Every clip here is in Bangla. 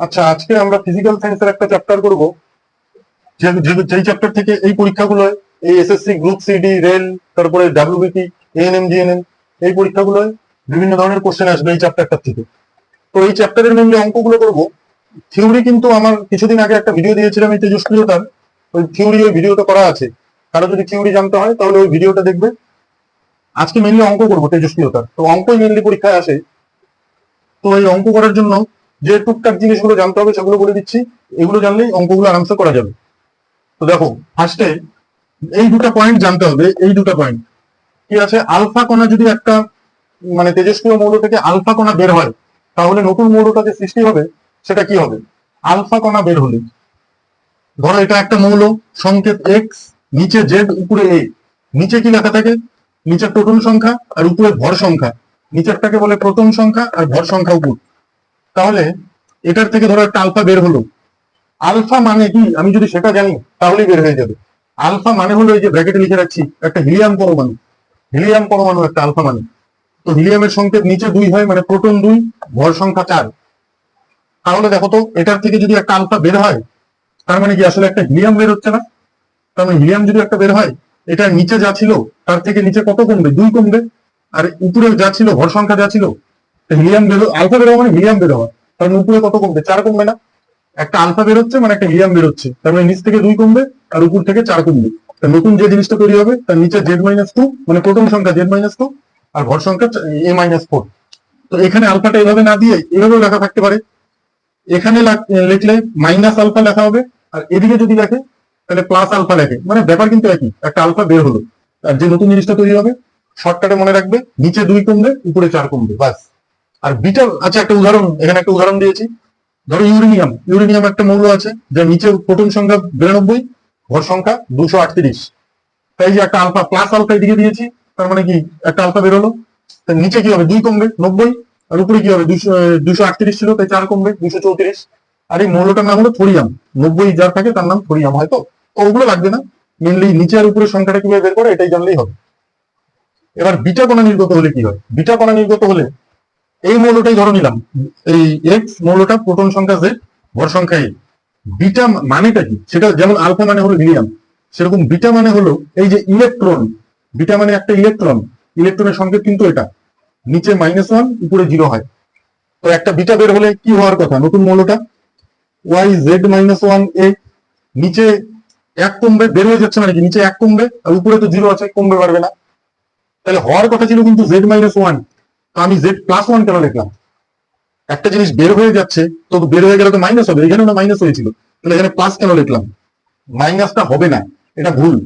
আচ্ছা আজকে আমরা ফিজিক্যাল সায়েন্সের একটা চ্যাপ্টার করব। যেই চ্যাপ্টার থেকে এই পরীক্ষাগুলো এই SSC group C D rail, তারপরে ডাব্লিউবিপি এএনএম জিএনএম এই পরীক্ষাগুলো বিভিন্ন ধরনের কোশ্চেন আসবে এই চ্যাপ্টারটার থেকে। তো এই চ্যাপ্টারের মেনলি অঙ্কগুলো করব। থিওরি কিন্তু আমার কিছুদিন আগে একটা ভিডিও দিয়েছিলাম এই তেজস্ক্রিয়তার। ওই থিওরি ওই ভিডিওটা করা আছে। কারও যদি থিওরি জানতে হয়, তাহলে ওই ভিডিওটা দেখবে। আজকে মেনলি অঙ্ক করব তেজস্ক্রিয়তার। তো অঙ্কই মেনলি পরীক্ষায় আসে। তো এই অঙ্ক করার জন্য যে টুকটাক জিনিসগুলো জানতে হবে সেগুলো বলে দিচ্ছি। এগুলো জানলেই অঙ্কগুলো আরামসে করা যাবে। তো দেখো ফার্স্টে এই দুটো পয়েন্ট জানতে হবে, এই দুটো পয়েন্ট কি আছে? আলফা কণা যদি একটা মানে তেজস্ক্রিয় মৌল থেকে আলফা কণা বের হয়, তাহলে নতুন মৌলটা যে সৃষ্টি হবে, সেটা কি হবে? আলফা কণা বের হলে। ধরো এটা একটা মৌল, সংকেত এক্স নিচে জেড উপরে এ নিচে কি লেখা থাকে? নিচের প্রোটন সংখ্যা আর উপরে ভর সংখ্যা। নিচেরটাকে বলে প্রথম সংখ্যা আর ভর সংখ্যা উপর। তাহলে এটার থেকে ধরো একটা আলফা বের হলো। আলফা মানে কি? আমি যদি সেটা জানি, তাহলেই বের হয়ে যাবে। আলফা মানে হলো এই যে ব্র্যাকেটে লিখে রাখছি, একটা হিলিয়াম পরমাণু। হিলিয়াম পরমাণু একটা আলফা মানে। তো হিলিয়ামের সংকেত নিচে দুই হয় মানে প্রোটন দুই, ভর সংখ্যা চার। তাহলে দেখো তো, এটার থেকে যদি একটা আলফা বের হয়, তার মানে কি আসলে একটা হিলিয়াম বের হচ্ছে না? তার মানে হিলিয়াম যদি একটা বের হয়, এটা নিচে যা ছিল, তার থেকে নিচে কত কমবে? দুই কমবে। আর উপরে যা ছিল, ভর সংখ্যা যা ছিল হিলিয়াম বেরো আলফা বেরো মানে হিলিয়াম বেরো হয় কারণ উপরে কত কমবে? চার কমবে না। একটা আলফা বেরোচ্ছে মানে একটা হিলিয়াম বেরোচ্ছে। তার মানে নিচ থেকে দুই কমবে, আর উপর থেকে চার কমবে। নতুন যে জিনিসটা তৈরি হবে, তার নিচে জেড মাইনাস টু মানে প্রথম সংখ্যা জেড মাইনাস টু, আর ভর সংখ্যা এ মাইনাস ফোর। তো এখানে আলফাটা এভাবে না দিয়ে এভাবেও লেখা থাকতে পারে। এখানে লিখলে মাইনাস আলফা লেখা হবে, আর এদিকে যদি লেখে, তাহলে প্লাস আলফা লেখে। মানে ব্যাপার কিন্তু একই, একটা আলফা বের হলো। আর যে নতুন জিনিসটা তৈরি হবে, শর্টকাটে মনে রাখবে, নিচে দুই কমবে, উপরে চার কমবে, বাস। আর বিটা আচ্ছা একটা উদাহরণ, এখানে একটা উদাহরণ দিয়েছি। ধরো ইউরেনিয়াম ইউরেনিয়াম একটা মৌল আছে, যার নিচে প্রোটন সংখ্যা বিরানব্বই ভর সংখ্যা দুশো আটত্রিশ। তাই যে একটা আলফা প্লাস আলফা এদিকে দিয়েছি, তার মানে কি, একটা আলফা বেরোলো। তার নিচে কি হবে? দুই কমবে, নব্বই, আর উপরে কি হবে? দুশো আটত্রিশ ছিল, তাই চার কমবে, দুশো চৌত্রিশ। আর এই মৌলটার নাম হলো থোরিয়াম। নব্বই যার থাকে, তার নাম থোরিয়াম, হয়তো? তো ওগুলো লাগবে না। মেনলি নিচে আর উপরে সংখ্যাটা কীভাবে বের করে, এটাই জানলেই হবে। এবার বিটা কণা নির্গত হলে কি হয়? বিটা কণা নির্গত হলে এই মৌলটাই ধরে নিলাম। এই এক্স মৌলটা প্রোটন সংখ্যা যে ভর সংখ্যা এ বিটা মানেটা কি? সেটা যেমন আলফা মানে হলো হিলিয়াম সেরকম বিটা মানে হলো এই যে ইলেকট্রন। বিটা মানে একটা ইলেকট্রন। ইলেকট্রনের সংকেত কিন্তু এটা। নিচে মাইনাস ওয়ান উপরে জিরো হয়। তো একটা বিটা বের হলে কি হওয়ার কথা? নতুন মৌলটা? ওয়াই জেড মাইনাস ওয়ান এ নিচে এক কমবে, বের হয়ে যাচ্ছে মানে কি? নিচে এক কমবে, আর উপরে তো জিরো আছে, কমবে পারবে না। তাহলে হওয়ার কথা ছিল কিন্তু জেড মাইনাস ওয়ান আমি জেড প্লাস ওয়ান কেন লিখলাম? একটা জিনিস বের হয়ে যাচ্ছে, তো বের হয়ে গেলে তো মাইনাস হবে এখানে না মাইনাস হয়েছিল। তাহলে এখানে প্লাস কেন লিখলাম? মাইনাসটা হবে না, এটা ভুল।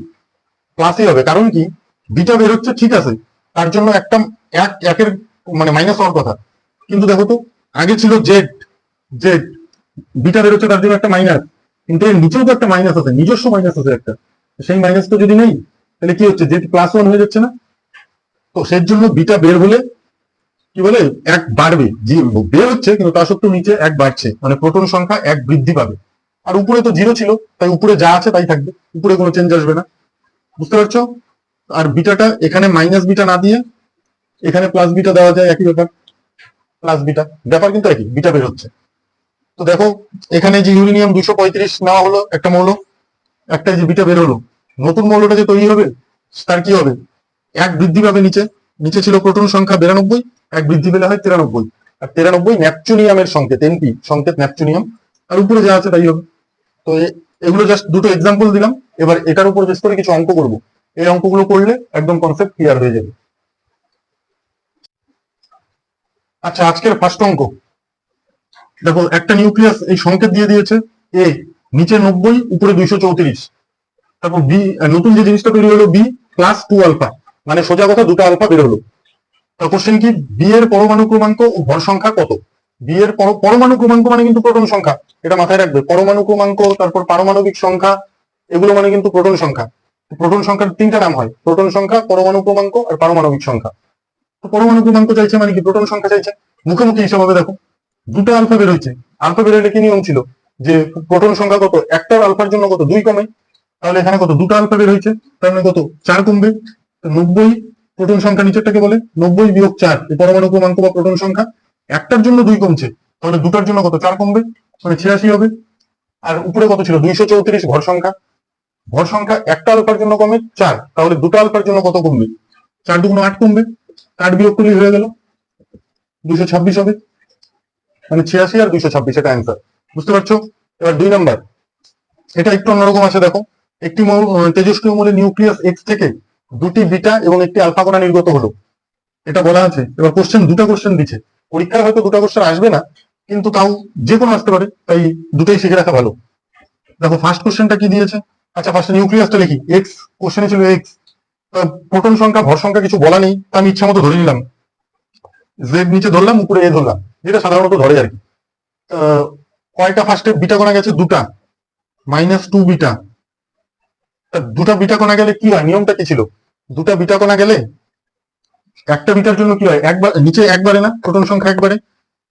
প্লাসই হবে, কারণ কি? বিটা বের হচ্ছে, ঠিক আছে, তার জন্য একটা এক, একের মানে মাইনাস হওয়ার কথা। কিন্তু দেখো তো, আগে ছিল জেড জেড বিটা বের হচ্ছে, তার জন্য একটা মাইনাস কিন্তু এর নিচেও তো একটা মাইনাস আছে, নিজস্ব মাইনাস আছে একটা। সেই মাইনাস তো যদি নেই, তাহলে কি হচ্ছে? জেড প্লাস ওয়ান হয়ে যাচ্ছে না। তো সেই জন্য বিটা বের হলে কি বলে? এক বাড়বে। বের হচ্ছে, কিন্তু তা সত্ত্বেও নিচে এক বাড়ছে। মানে প্রোটন সংখ্যা এক বৃদ্ধি পাবে। আর উপরে তো জিরো ছিল, তাই উপরে যা আছে তাই থাকবে। উপরে কোনো চেঞ্জ আসবে না। বুঝতে পারছ? আর বিটাটা এখানে মাইনাস বিটা না দিয়ে, এখানে প্লাস বিটা দেওয়া যায়, একই ব্যাপার। Plus beta. ব্যাপার কিন্তু একই, বিটা বের হচ্ছে। তো দেখো, এখানে যে ইউরেনিয়াম দুশো পঁয়ত্রিশ নেওয়া হলো একটা মৌল, একটা যে বিটা বের হলো, নতুন মৌলটা যে তৈরি হবে, তার কি হবে? এক বৃদ্ধি পাবে নিচে। নিচে ছিল প্রোটন সংখ্যা বিরানব্বই, এক বৃদ্ধি পেলে হয় তিরানব্বই। আর তিরানব্বই ন্যাপচুনিয়ামের সংকেত, এনপি, সংকেত ন্যাপচুনিয়াম। আর উপরে যা আছে তাই হবে। তো এগুলো জাস্ট দুটো এক্সাম্পল দিলাম। এবার এটার উপর বেশ করে কিছু অঙ্ক করব। এই অঙ্কগুলো করলে একদম কনসেপ্ট ক্লিয়ার হয়ে যাবে। আচ্ছা আজকের ফার্স্ট অঙ্ক। দেখো, একটা নিউক্লিয়াস এই সংকেত দিয়ে দিয়েছে এ নিচে নব্বই, উপরে দুইশো চৌত্রিশ। তারপর বি নতুন যে জিনিসটা তৈরি হলো বি প্লাস টু আলফা মানে সোজা কথা দুটো আলফা বের হলো। কোশ্চেন কি বি এর পরমাণু ক্রমাঙ্ক ও ভর সংখ্যা কত? বি এর পরমাণু ক্রমাঙ্ক মানে কিন্তু প্রোটন সংখ্যা। এটা মাথায় রাখবে। পরমাণু ক্রমাঙ্ক, তারপর পারমাণবিক সংখ্যা, এগুলো মানে কিন্তু প্রোটন সংখ্যা। প্রোটন সংখ্যার তিনটা নাম হয়। প্রোটন সংখ্যা, পরমাণু ক্রমাঙ্ক আর পারমাণবিক সংখ্যা। তো পরমাণু ক্রমাঙ্ক চাইছে মানে কি? প্রোটন সংখ্যা চাইছে। মুখোমুখি হিসাব হবে, দেখো। দুটো আলফা বের হয়েছে। আলফা বের হলে কি নিয়ম ছিল? যে প্রোটন সংখ্যা কত? একটা আলফার জন্য কত? দুই কমে। তাহলে এখানে কত? দুটো আলফা বের হয়েছে। তার মানে কত? চার কমবে। নব্বই প্রোটন সংখ্যা নিচেরটাকে বলে নব্বই বিয়োগ চার, এই পরমাণু ক্রমাঙ্ক বা প্রোটন সংখ্যা। একটার জন্য দুই কমছে, তাহলে দুটার জন্য কত? চার কমবে মানে ছিয়াশি হবে। আর উপরে কত ছিল? দুইশো চৌত্রিশ ভর সংখ্যা। ভর সংখ্যা একটা আলফার জন্য কমে চার, তাহলে দুটো আলফার জন্য কত কমবে? চার দুগুণ আট কমবে। আট বিয়োগ করলে হয়ে গেল। দুইশো ছাব্বিশ হবে। মানে ছিয়াশি আর দুইশো ছাব্বিশ, এটা অ্যান্সার বুঝতে পারছ? এবার দুই নাম্বার। এটা একটু অন্যরকম আছে দেখো। একটি তেজস্ক্রিয় মৌলের নিউক্লিয়াস এক্স থেকে দুটি বিটা এবং একটি আলফা কণা নির্গত হলো। এটা বলা আছে। এবার কোশ্চেন দুটো কোশ্চেন দিচ্ছে। পরীক্ষায় হয়তো দুটো কোশ্চেন আসবে না, কিন্তু তাও যে কোনো আসতে পারে। তাই দুটোই শিখে রাখা ভালো। দেখো ফার্স্ট কোশ্চেনটা কি দিয়েছে? আচ্ছা ফার্স্ট নিউক্লিয়াসটা লিখি। এক্স কোশ্চেনে ছিল এক্স প্রোটন সংখ্যা, ভর সংখ্যা কিছু বলা নেই, তা আমি ইচ্ছা মতো ধরে নিলাম। জেড নিচে ধরলাম, উপরে এ ধরলাম। যেটা সাধারণত ধরে আর কি। কয়টা ফার্স্টে বিটা কণা গেছে? দুটা। Minus two beta. দুটা বিটা কণা গেলে কি হয়? নিয়মটা কি ছিল? দুটা বিটা কণা গেলে একটা বিটার জন্য কি হয়? একবার, নিচে একবারে না, প্রোটন সংখ্যা একবারে।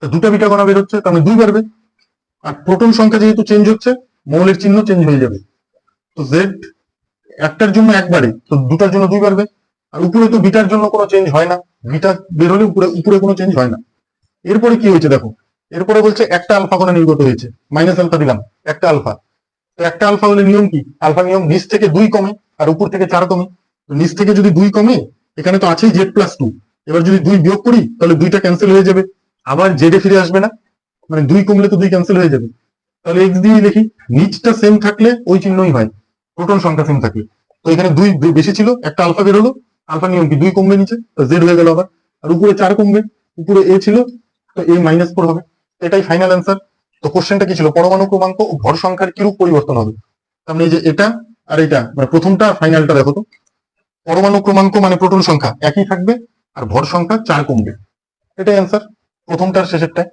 দুটা বিটা কণা বের হচ্ছে মানে দুই বাড়বে। আর প্রোটন সংখ্যা যেহেতু চেঞ্জ হচ্ছে, মৌলের চিহ্ন চেঞ্জ হয়ে যাবে। তো জেড একটার জন্য একবারে, তো দুটার জন্য দুই বাড়বে। আর উপরে তো বিটার জন্য কোনো চেঞ্জ হয় না। বিটা বের হলে উপরে উপরে কোনো চেঞ্জ হয় না। এরপরে কি হয়েছে দেখো? এরপরে বলছে একটা আলফা কণা নির্গত হয়েছে। মাইনাস আলফা দিলাম, একটা আলফা। তো একটা আলফা হলে নিয়ম কি? আলফা নিয়ম নিচ থেকে দুই কমে আর উপর থেকে চার কমে। তো নিচ থেকে যদি দুই কমে, এখানে তো আছেই জেড প্লাস টু এবার যদি দুই বিয়োগ করি, তাহলে দুইটা ক্যান্সেল হয়ে যাবে। আবার জেডে ফিরে আসবে না। মানে দুই কমলে তো দুই ক্যান্সেল হয়ে যাবে। তাহলে এক্স দিয়ে লিখি নিচটা সেম থাকলে ওই চিহ্নই হয়। প্রোটন সংখ্যা সেম থাকলে। তো এখানে দুই বেশি ছিল, একটা আলফা বেরোলো। আলফা নিয়ম কি? দুই কমবে নিচে জেড হয়ে গেল আবার। আর উপরে চার কমবে, উপরে এ ছিল, তো এ মাইনাস ফোর হবে। এটাই ফাইনাল অ্যান্সার তো কোশ্চেনটা কি ছিল? পরমাণু ক্রমাঙ্ক ও ভর সংখ্যার কিরূপ পরিবর্তন হবে? তার মানে এই যে এটা আর এটা মানে প্রথমটা ফাইনালটা দেখো তো। পরমাণু ক্রমাঙ্ক মানে প্রোটন সংখ্যা, একই থাকবে আর ভর সংখ্যা চার কমবে। এটাই অ্যান্সার প্রথমটার শেষেরটায়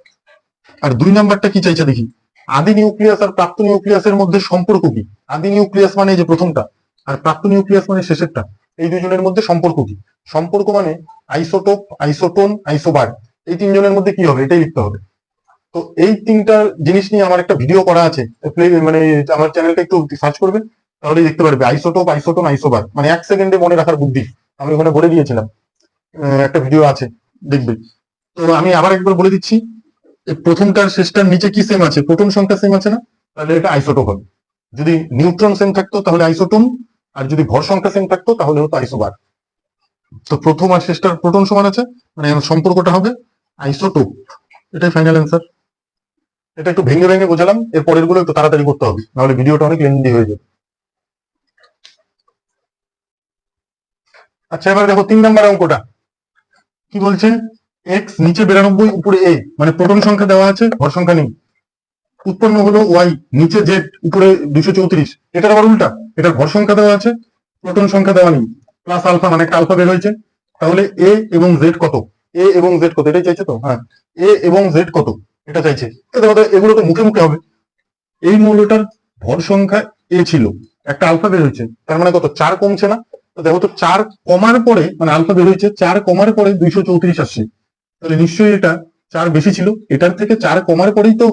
আর দুই নাম্বারটা কি চাইছে দেখি? আদি নিউক্লিয়াস আর প্রাপ্ত নিউক্লিয়াসের মধ্যে সম্পর্ক কি? আদি নিউক্লিয়াস মানে যে প্রথমটা, আর প্রাপ্ত নিউক্লিয়াস মানে শেষেরটা। এই দুজনের মধ্যে সম্পর্ক কি? সম্পর্ক মানে আইসোটোপ, আইসোটোন, আইসোবার, এই তিনজনের মধ্যে কি হবে? এটাই লিখতে হবে। তো এই তিনটা জিনিস নিয়ে আমার একটা ভিডিও করা আছে। মানে আমার চ্যানেলটা একটু সার্চ করবে তাহলে দেখতে পারবে। আইসোটোপ আইসোটোন আইসোবার মানে এক সেকেন্ডে মনে রাখার বুদ্ধি। আমি ওখানে বলে দিয়েছিলাম। একটা ভিডিও আছে, দেখবে। তো আমি আবার একবার বলে দিচ্ছি প্রথমটার শেষটার নিচে কি সেম আছে? প্রোটন সংখ্যা সেম আছে না? তাহলে এটা আইসোটোপ হবে। যদি নিউট্রন সেম থাকতো, তাহলে আইসোটোন আর যদি ভর সংখ্যা সেম থাকতো, তাহলে হতো আইসোবার তো প্রথম আর শেষটার প্রোটন সমান আছে। মানে সম্পর্কটা হবে আইসোটোপ এটাই ফাইনাল অ্যান্সার এটা একটু ভেঙে ভেঙে বোঝালাম, এর পরেরগুলো একটু তাড়াতাড়ি করতে হবে, নাহলে ভিডিওটা অনেক লেন্দি হয়ে যাবে। আচ্ছা এবার দেখো তিন নাম্বার অঙ্কটা। কি বলছে? এক্স নিচে বিরানব্বই, উপরে এ মানে প্রোটন সংখ্যা দেওয়া আছে, ভর সংখ্যা নেই। উৎপন্ন হলো ওয়াই নিচে জেড উপরে দুশো চৌত্রিশ। এটার আবার উল্টা, এটার ভর সংখ্যা দেওয়া আছে প্রোটন সংখ্যা দেওয়া নেই। প্লাস আলফা মানে একটা আলফা বের হয়েছে। তাহলে এ এবং জেড কত? এ এবং জেড কত? এটাই চাইছে তো? হ্যাঁ এ এবং জেড কত? এটা চাইছে। দেখো এগুলো তো মুখে মুখে হবে। এই মৌলটার ভর সংখ্যা এ ছিল। একটা আলফা বের হয়েছে। তার মানে কত? চার কমছে না। দেখো তো, চার কমার পরে মানে আলফা বের হয়েছে, চার কমার পরে দুইশো চৌত্রিশ আসছে। তাহলে নিশ্চয়ই এটা চার বেশি ছিল। এটার থেকে চার কমার পরেই তো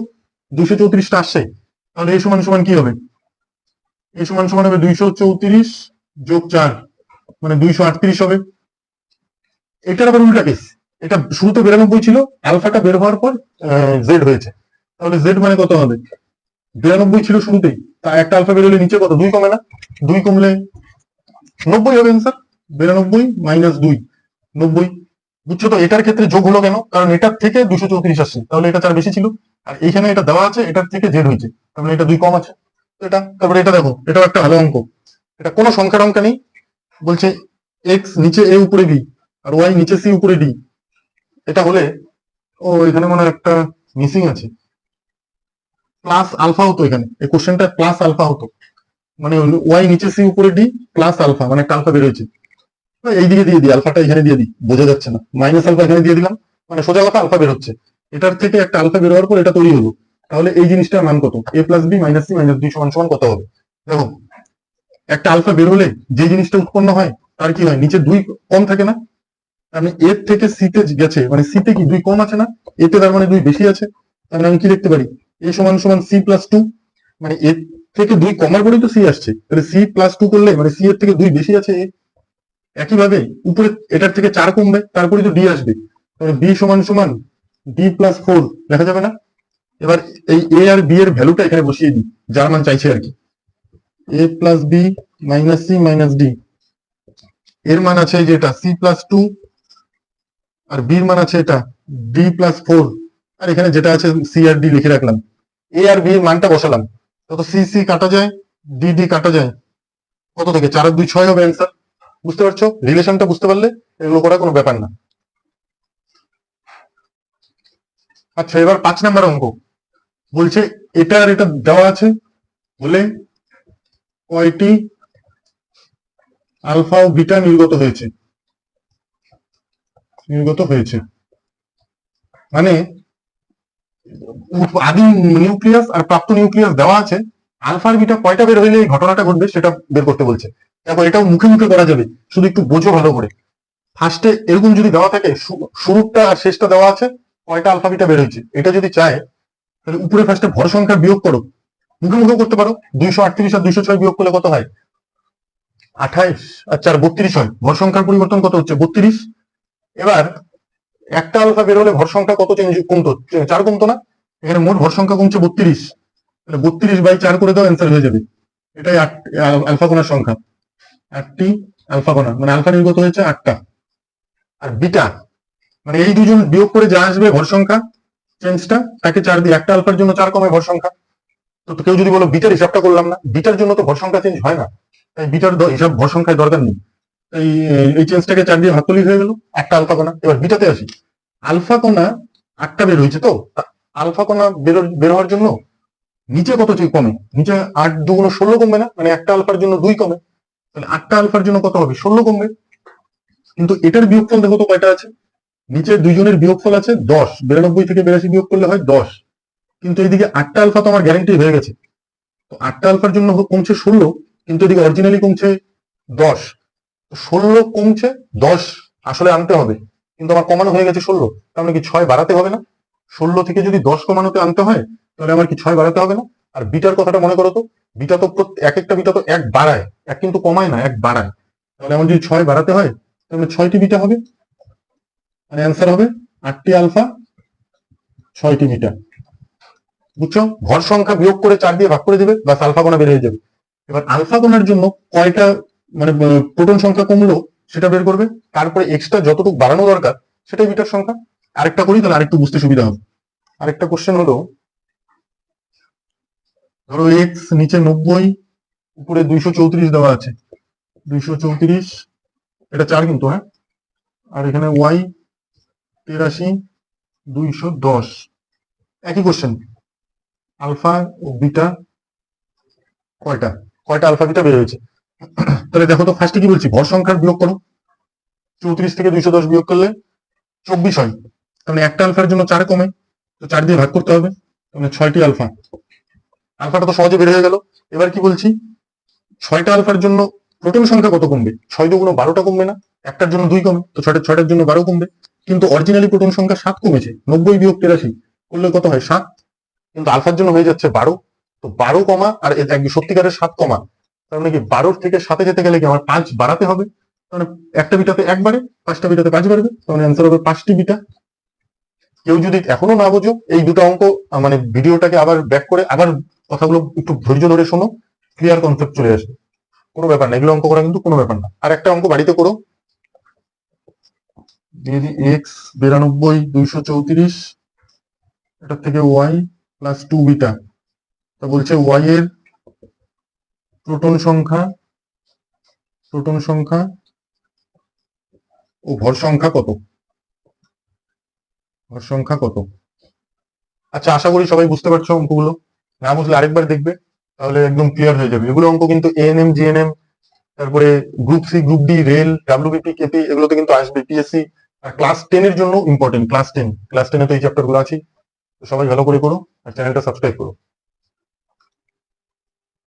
দুইশো চৌত্রিশটা আসছে। তাহলে এই সমান সমান কি হবে? এই সমান সমান হবে দুইশো চৌত্রিশ যোগ চার। মানে দুইশো আটত্রিশ হবে। এটার আবার উল্টা কেস এটা শুরুতে বিরানব্বই ছিল, আলফাটা বের হওয়ার পর জেড হয়েছে। তাহলে জেড মানে কত হবে? বিরানব্বই ছিল শুরুতেই, তা একটা আলফা বেরোলে নিচে কত? দুই কমে না? দুই কমলে নব্বই হবে স্যার বিরানব্বই মাইনাস দুই, নব্বই। বুঝছ তো? এটার ক্ষেত্রে যোগ হলো কেন? কারণ এটার থেকে দুশো চৌত্রিশ আসছে। তাহলে এটা চার বেশি ছিল। আর এইখানে এটা দেওয়া আছে, এটার থেকে জেড হয়েছে। তার মানে এটা দুই কম আছে। এটা, তারপরে এটা দেখো, এটাও একটা ভালো অঙ্ক। এটা কোনো সংখ্যার অঙ্ক নেই। বলছে এক্স নিচে এ উপরে বি আর ওয়াই নিচে সি উপরে ডি এটা হলে ও এখানে মনে একটা মিসিং আছে। প্লাস আলফা হতো এখানে। এই কোশ্চেনটা প্লাস আলফা হতো। মানে ওয়াই নিচে সি উপরে ডি প্লাস আলফা মানে একটা আলফা বেরোয়েছে। এই দিকে দিয়ে দিই আলফাটা এখানে দিয়ে দিই। বোঝা যাচ্ছে না। মাইনাস আলফা এখানে দিয়ে দিলাম। মানে সোজা কথা আলফা বের হচ্ছে এটার থেকে একটা আলফা বের হওয়ার পর এটা তৈরি হলো। তাহলে এই জিনিসটার মান কত? A plus B minus C minus B সমান সমান কত হবে? দেখো, একটা আলফা বের হলে যে জিনিসটা উৎপন্ন হয়, তার কি হয়? নিচে দুই কম থাকে না? আমি এর থেকে সিতে গেছে মানে সিতে কি দুই কম আছে না? এতে তার মানে দুই বেশি আছে। তাহলে আমি কি লিখতে পারি? এ সমান সমান সি প্লাস টু মানে এর থেকে দুই কমার পরেই তো সি আসছে। তাহলে সি প্লাস টু করলে মানে সি এর থেকে দুই বেশি আছে এ একইভাবে উপরে এটার থেকে চার কমবে, তারপরে তো ডি আসবে। তাহলে বি সমান সমান ডি প্লাস ফোর দেখা যাবে না? এবার এই এ আর বি এর ভ্যালুটা এখানে বসিয়ে দিই, যার মান চাইছে আর কি। A plus B minus C minus D এর মান আছে যেটা সি প্লাস টু আর বির মান আছে এটা ডি প্লাস ফোর আর এখানে যেটা আছে সি আর ডি লিখে রাখলাম। এ আর বি মানটা বসালাম। তত সি সি কাটা যায় ডি ডি কাটা যায়। কত থেকে? চার দুই ছয় হবে অ্যান্সার বুঝতে পারছ? রিলেশনটা বুঝতে পারলে এগুলো করা কোনো ব্যাপার না। আচ্ছা এবার পাঁচ নাম্বার অঙ্ক। বলছে এটা আর এটা দেওয়া আছে বলে কয়টি আলফা ও বিটা নির্গত হয়েছে? নির্গত হয়েছে। মানে আদিম নিউক্লিয়াস আর প্রাপ্ত নিউক্লিয়াস দেওয়া আছে, আলফা আর বিটা কয়টা বের হইলে এই ঘটনাটা ঘটবে সেটা বের করতে বলছে। তারপর এটাও মুখে মুখে করা যাবে, শুধু একটু বোঝো ভালো করে। ফার্স্টে এরকম যদি দেওয়া থাকে শুরুটা আর শেষটা দেওয়া আছে, কয়টা আলফা বিটা বের হয়েছে? এটা যদি চায়, তাহলে উপরে ফার্স্টে ভর সংখ্যা বিয়োগ করো। মুখে মুখে করতে পারো, দুইশো আটত্রিশ আর দুইশো ছয় বিয়োগ করলে কত হয়? আঠাইশ আর চার, বত্রিশ হয়। ভর সংখ্যার পরিবর্তন কত হচ্ছে? বত্রিশ। এবার একটা আলফা বের হলে ভর সংখ্যা কত চেঞ্জ কমতো? চার কমতো না? এখানে মোট ভর সংখ্যা কমছে বত্রিশ। তাহলে বত্রিশ বাই চার করে দাও অ্যান্সার হয়ে যাবে। এটাই আলফা কোণার সংখ্যা। আটটি আলফা কোণা মানে আলফা নির্গত হয়েছে আটটা। আর বিটা মানে এই দুজন বিয়োগ করে যা আসবে ভর সংখ্যা চেঞ্জটা তাকে চার দিয়ে, একটা আলফার জন্য চার কমে ভর সংখ্যা। তো কেউ যদি বলো বিটার হিসাবটা করলাম না, বিটার জন্য তো ভর সংখ্যা চেঞ্জ হয় না। তাই বিটার হিসাব ভর সংখ্যায় দরকার নেই। এই চেঞ্জটাকে চার দিয়ে ভাগ করলেই হয়ে গেল। একটা আলফা কোণা। এবার বিটাতে আসি। আলফা কোণা আটটা বের হয়েছে তো? আলফা কোণা বের বের হওয়ার জন্য নিচে কত কমে? নিচে আট দুগুণ ষোলো কমবে না? মানে একটা আলফার জন্য দুই কমে। তাহলে আটটা আলফার জন্য কত হবে? ষোলো কমবে। কিন্তু এটার বিয়োগফল দেখো তো কয়টা আছে? নিচে দুইজনের বিয়োগফল আছে দশ। বিরানব্বই থেকে বিরাশি বিয়োগ করলে হয় দশ। কিন্তু এইদিকে আটটা আলফা তো আমার গ্যারান্টি হয়ে গেছে। তো আটটা আলফার জন্য কমছে ষোলো, কিন্তু এদিকে অরিজিনালি কমছে দশ। ষোলো কমছে, দশ আসলে আনতে হবে। কিন্তু আমার কমানো হয়ে গেছে ষোলো, তার মানে কি ছয় বাড়াতে হবে না? ষোলো থেকে যদি দশ কমানোতে আনতে হয়, তাহলে আমার কি ছয় বাড়াতে হবে না? আর বিটার কথাটা মনে করো তো, বিটা তো এক একটা বিটা তো এক বাড়ায়, এক কিন্তু কমায় না, এক বাড়ায়। তাহলে আমার যদি ছয় বাড়াতে হয় তাহলে ছয়টি বিটা হবে? মানে অ্যান্সার হবে আটটি আলফা, ছয়টি বিটা। বুঝছ? ভর সংখ্যা বিয়োগ করে চার দিয়ে ভাগ করে দেবে বা আলফা কোণা বের যাবে। এবার আলফা কোণার জন্য কয়টা মানে প্রোটন সংখ্যা কমলো, সেটা বের করবে। তারপরে এক্সট্রা যতটুকু বাড়ানো দরকার, সেটাই বিটার সংখ্যা। আরেকটা করি, তাহলে আরেকটু বুঝতে সুবিধা হবে। আরেকটা কোশ্চেন হলো, ধরো এক্স নিচে নব্বই, উপরে দুইশো চৌত্রিশ দেওয়া আছে। দুইশো চৌত্রিশ, এটা চার কিন্তু হ্যাঁ? আর এখানে ওয়াই তেরাশি, দুইশো দশ। একই কোশ্চেন আলফা ও বিটা কয়টা? কয়টা আলফা বিটা বের হয়েছে? তাহলে দেখো তো ফার্স্টে কি বলছি? ভর সংখ্যার বিয়োগ করো। চৌত্রিশ থেকে দুইশো দশ বিয়োগ করলে চব্বিশ হয়। তাহলে একটা আলফার জন্য চার কমে, তো চার দিয়ে ভাগ করতে হবে। তাহলে ছয়টি আলফা। আলফাটা তো সহজে বের হয়ে গেল। এবার কি বলছি? ছয়টা আলফার জন্য প্রোটন সংখ্যা কত কমবে? ছয় দুগুণ বারোটা কমবে না। একটার জন্য দুই কমে, তো ছয়টা ছয়টার জন্য বারো কমবে। কিন্তু অরিজিনালি প্রোটন সংখ্যা সাত কমেছে। নব্বই বিয়োগ তেরাশি, করলে কত হয়? সাত। কিন্তু আলফার জন্য হয়ে যাচ্ছে বারো। তো বারো কমা আর সত্যিকারের সাত কমা। তার মানে কি বারোর থেকে সাথে যেতে গেলে কি আমার পাঁচ বাড়াতে হবে? মানে একটা বিটাতে এক বাড়ে, পাঁচটা বিটাতে পাঁচ বাড়বে তাহলে অ্যান্সার হবে পাঁচটি বিটা। কেউ যদি এখনও না বোঝো, এই দুটো অঙ্ক মানে ভিডিওটাকে আবার ব্যাক করে আবার কথাগুলো একটু ধৈর্য ধরে শোনো ক্লিয়ার কনসেপ্ট চলে আসবে। কোনো ব্যাপার না, এগুলো অঙ্ক করা কিন্তু কোনো ব্যাপার না। আর একটা অঙ্ক বাড়িতে করো। এক্স বিরানব্বই, দুইশো চৌত্রিশ, এটার থেকে ওয়াই প্লাস টু বিটা। তা বলছে ওয়াই এর প্রোটন সংখ্যা প্রোটন সংখ্যা, ও ভর সংখ্যা কত? ভর সংখ্যা কত? আচ্ছা আশা করি সবাই বুঝতে পারছ অঙ্কগুলো। না বুঝলে আরেকবার দেখবে, তাহলে একদম ক্লিয়ার হয়ে যাবে। এগুলো অঙ্ক কিন্তু এএনএম জিএনএম তারপরে group C group D rail WBP KP এগুলোতে কিন্তু আসবে। পিএসসি আর ক্লাস টেন এর জন্য ইম্পর্টেন্ট ক্লাস টেন ক্লাস টেনে তো এই চ্যাপ্টারগুলো আছে সবাই ভালো করে করো আর চ্যানেলটা সাবস্ক্রাইব করো।